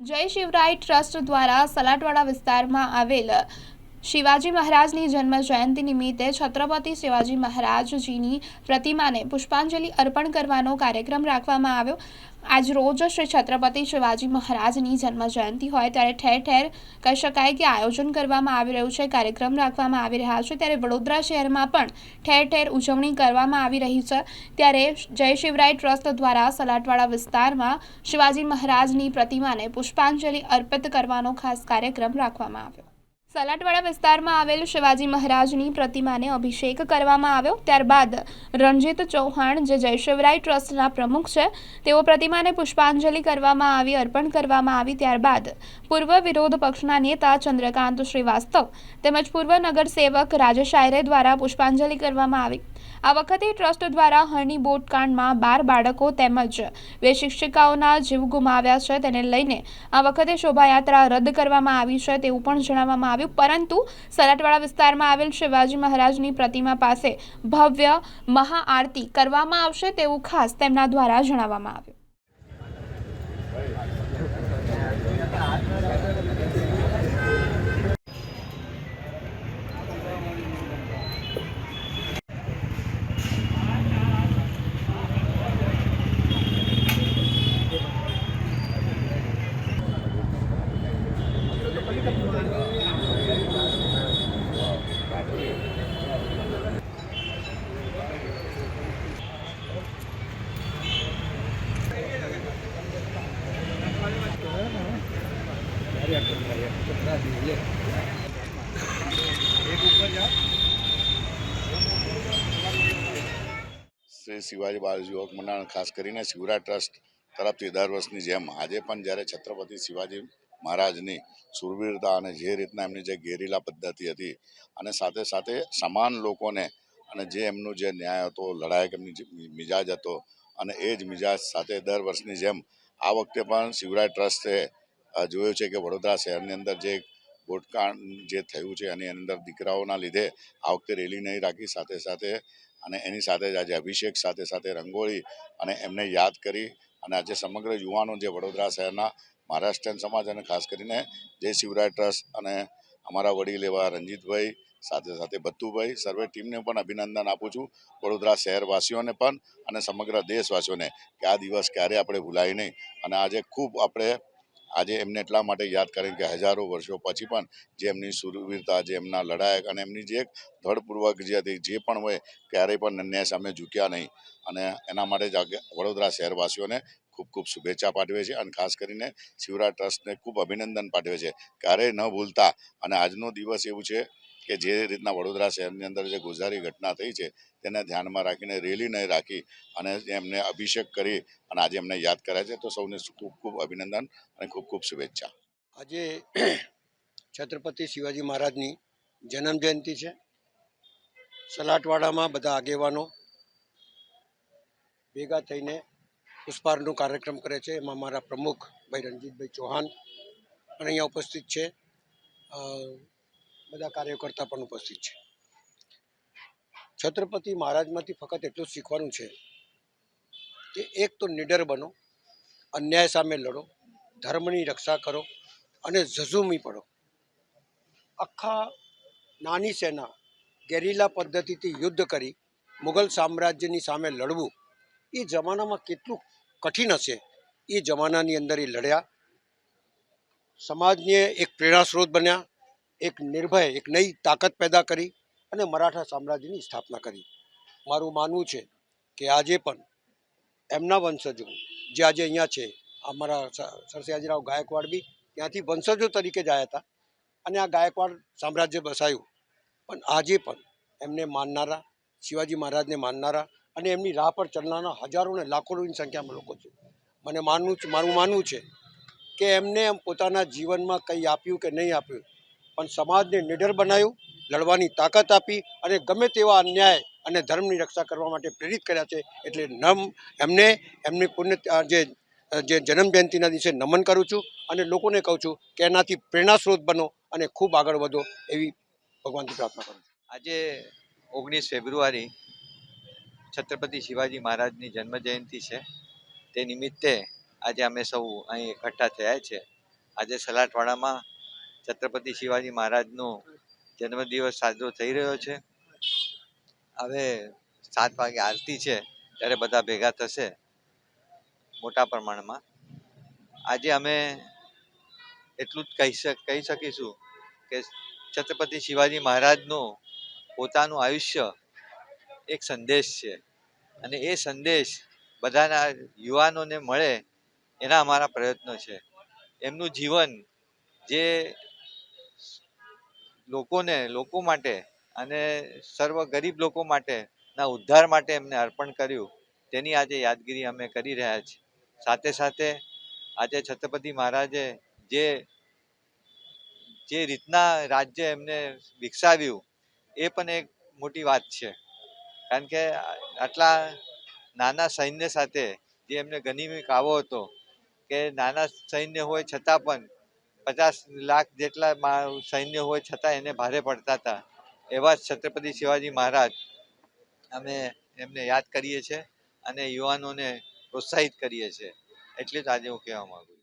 જય શિવરાય ટ્રસ્ટ દ્વારા સલાટવાડા વિસ્તારમાં આવેલ શિવાજી મહારાજની જન્મ જયંતિ નિમિત્તે છત્રપતિ શિવાજી મહારાજજીની પ્રતિમાને પુષ્પાંજલિ અર્પણ કરવાનો કાર્યક્રમ રાખવામાં આવ્યો. આજ રોજ શ્રી છત્રપતિ શિવાજી મહારાજની જન્મ જયંતિ હોય ત્યારે ઠેર ઠેર કહી શકાય કે આયોજન કરવામાં આવી રહ્યું છે, કાર્યક્રમ રાખવામાં આવી રહ્યા છે. ત્યારે વડોદરા શહેરમાં પણ ઠેર ઠેર ઉજવણી કરવામાં આવી રહી છે. ત્યારે જય શિવરાય ટ્રસ્ટ દ્વારા સલાટવાડા વિસ્તારમાં શિવાજી મહારાજની પ્રતિમાને પુષ્પાંજલિ અર્પિત કરવાનો ખાસ કાર્યક્રમ રાખવામાં આવ્યો. સલાટવાડા વિસ્તારમાં આવેલ શિવાજી મહારાજની પ્રતિમાને અભિષેક કરવામાં આવ્યો. ત્યારબાદ રણજીત ચૌહાણ, જે જયશિવરાય ટ્રસ્ટના પ્રમુખ છે, તેઓ પ્રતિમાને પુષ્પાંજલિ કરવામાં આવી, અર્પણ કરવામાં આવી. ત્યારબાદ પૂર્વ વિરોધ પક્ષના નેતા ચંદ્રકાંત શ્રીવાસ્તવ તેમજ પૂર્વ નગરસેવક રાજેશ આયરે દ્વારા પુષ્પાંજલિ કરવામાં આવી. આ વખતે ટ્રસ્ટ દ્વારા હરણી બોટકાંડમાં બાર બાળકો તેમજ બે શિક્ષિકાઓના જીવ ગુમાવ્યા છે. તેને લઈને આ વખતે શોભાયાત્રા રદ કરવામાં આવી છે તેવું પણ જણાવવામાં આવ્યું. પરંતુ સલાટવાડા વિસ્તારમાં આવેલ શિવાજી મહારાજની પ્રતિમા પાસે ભવ્ય મહાઆરતી કરવામાં આવશે તેવું ખાસ તેમના દ્વારા જણાવવામાં આવ્યું. શ્રી શિવાજી બાળ યુવક મંડળ ખાસ કરીને શિવરા ટ્રસ્ટ તરફથી દર વર્ષની જેમ આજે પણ જ્યારે છત્રપતિ શિવાજી મહારાજની સુરવીરતા અને જે રીતના એમની જે ગેરીલા પદ્ધતિ હતી અને સાથે સાથે સમાન લોકોને અને જે એમનું જે ન્યાય હતો, લડાયક એમની જે મિજાજ હતો અને એ જ મિજાજ સાથે દર વર્ષની જેમ આ વખતે પણ શિવરાય ટ્રસ્ટે જોયું છે કે વડોદરા શહેરની અંદર જે ગોટકાણ જે થયું છે એની અંદર દીકરાઓના લીધે આ વખતે રેલી નહીં રાખી, સાથે સાથે અને એની સાથે જ આજે અભિષેક, સાથે સાથે રંગોળી અને એમને યાદ કરી અને આજે સમગ્ર યુવાનો જે વડોદરા શહેરના મહારાષ્ટ્રીયન સમાજ અને ખાસ કરીને જય શિવરાય ટ્રસ્ટ અને અમારા વડીલ એવા રંજીતભાઈ, સાથે સાથે ભત્તુભાઈ સર્વે ટીમને પણ અભિનંદન આપું છું વડોદરા શહેરવાસીઓને પણ અને સમગ્ર દેશવાસીઓને કે આ દિવસ ક્યારે આપણે ભૂલાય નહીં. અને આજે ખૂબ આપણે આજે એમને એટલા માટે યાદ કરીએ કે હજારો વર્ષો પછી પણ જે એમની સુરવીરતા, જે એમના લડાયક અને એમની જે એક ધડપૂર્વક જે હતી, જે પણ હોય, ક્યારેય પણ અન્યાય સામે ઝૂક્યા નહીં. અને એના માટે જ વડોદરા શહેરવાસીઓને ખૂબ ખૂબ શુભેચ્છા પાઠવે છે અને ખાસ કરીને શિવરાજ ટ્રસ્ટને ખૂબ અભિનંદન પાઠવે છે. ક્યારેય ન ભૂલતા. અને આજનો દિવસ એવું છે કે જે રીતના વડોદરા શહેરની અંદર જે ગુજારી ઘટના થઈ છે, તેને ધ્યાનમાં રાખીને રેલીને રાખી અને એમને અભિષેક કરી અને આજે એમને યાદ કર્યા છે. તો સૌને ખૂબ ખૂબ અભિનંદન અને ખૂબ ખૂબ શુભેચ્છા. આજે છત્રપતિ શિવાજી મહારાજની જન્મ જયંતિ છે. સલાટવાડામાં બધા આગેવાનો ભેગા થઈને પુષ્પારનો કાર્યક્રમ કરે છે. એમાં મારા પ્રમુખ ભાઈ રણજીતભાઈ ચૌહાણ પણ અહીંયા ઉપસ્થિત છે. બધા કાર્યકર્તા પણ ઉપસ્થિત છે. છત્રપતિ મહારાજમાંથી ફક્ત એટલું શીખવાનું છે કે એક તો નિડર બનો, અન્યાય સામે લડો, ધર્મની રક્ષા કરો અને ઝઝૂમી પડો. આખા નાની સેના ગેરીલા પદ્ધતિથી યુદ્ધ કરી મુઘલ સામ્રાજ્યની સામે લડવું, એ જમાનામાં કેટલું કઠિન હશે? એ જમાનાની અંદર એ લડ્યા. સમાજને એક પ્રેરણા સ્ત્રોત બન્યા. એક નિર્ભય, એક નઈ તાકાત પેદા કરી અને મરાઠા સામ્રાજ્યની સ્થાપના કરી. મારું માનવું છે કે આજે પણ એમના વંશજો, જે આજે અહીંયા છે, અમારા સ- ગાયકવાડ બી ત્યાંથી વંશજો તરીકે જ આવ્યા હતા અને આ ગાયકવાડ સામ્રાજ્ય બસાયું. પણ આજે પણ એમને માનનારા, શિવાજી મહારાજને માનનારા અને એમની રાહ પર ચાલનારા હજારો ને લાખોની સંખ્યામાં લોકો છે. મને માનવું, મારું માનવું છે કે એમને એમ પોતાના જીવનમાં કંઈ આપ્યું કે નહીં આપ્યું પણ સમાજને નિડર બનાવ્યું લડવાની તાકાત આપી અને ગમે તેવા અન્યાય અને ધર્મની રક્ષા કરવા માટે પ્રેરિત કર્યા છે એટલે નમ એમને, એમની પુણ્ય જે જે જન્મ જયંતિના દિવસે નમન કરું છું અને લોકોને કહું છું કે એનાથી પ્રેરણા સ્ત્રોત બનો અને ખૂબ આગળ વધો એવી ભગવાનથી પ્રાર્થના કરું છું. આજે ઓગણીસ ફેબ્રુઆરી છત્રપતિ શિવાજી મહારાજની જન્મ જયંતિ છે. તે નિમિત્તે આજે અમે સૌ અહીં એકઠા થયા છે. આજે સલાટવાડામાં છત્રપતિ શિવાજી મહારાજનો જન્મદિવસ સાજરો થઈ રહ્યો છે. હવે સાત વાગે આરતી છે, ત્યારે બધા ભેગા થશે મોટા પ્રમાણમાં. આજે અમે એટલું જ કહી શક, કહી શકીશું કે છત્રપતિ શિવાજી મહારાજનું પોતાનું આયુષ્ય એક સંદેશ છે. અને એ સંદેશ બધાના યુવાનોને મળે એના અમારા પ્રયત્નો છે. એમનું જીવન જે લોકોને, લોકો માટે અને સર્વ ગરીબ લોકો માટે ના ઉદ્ધાર માટે એમને અર્પણ કર્યું. તેની આજે યાદગીરી અમે કરી રહ્યા છીએ. સાથે સાથે આજે છત્રપતિ મહારાજે જે જે રીતના રાજ્ય એમને વિકસાવ્યું, એ પણ એક મોટી વાત છે. કારણ કે આટલા નાના સૈન્ય સાથે જે એમને ગનિમી કાવો હતો, કે નાના સૈન્ય હોય છતાં પણ પચાસ લાખ જેટલા સૈન્ય હોય છતાં એને ભારે પડતા હતા. એવા છત્રપતિ શિવાજી મહારાજ અમે એમને યાદ કરીએ છીએ અને યુવાનોને પ્રોત્સાહિત કરીએ છીએ. એટલે જ આજે હું કહેવા માગું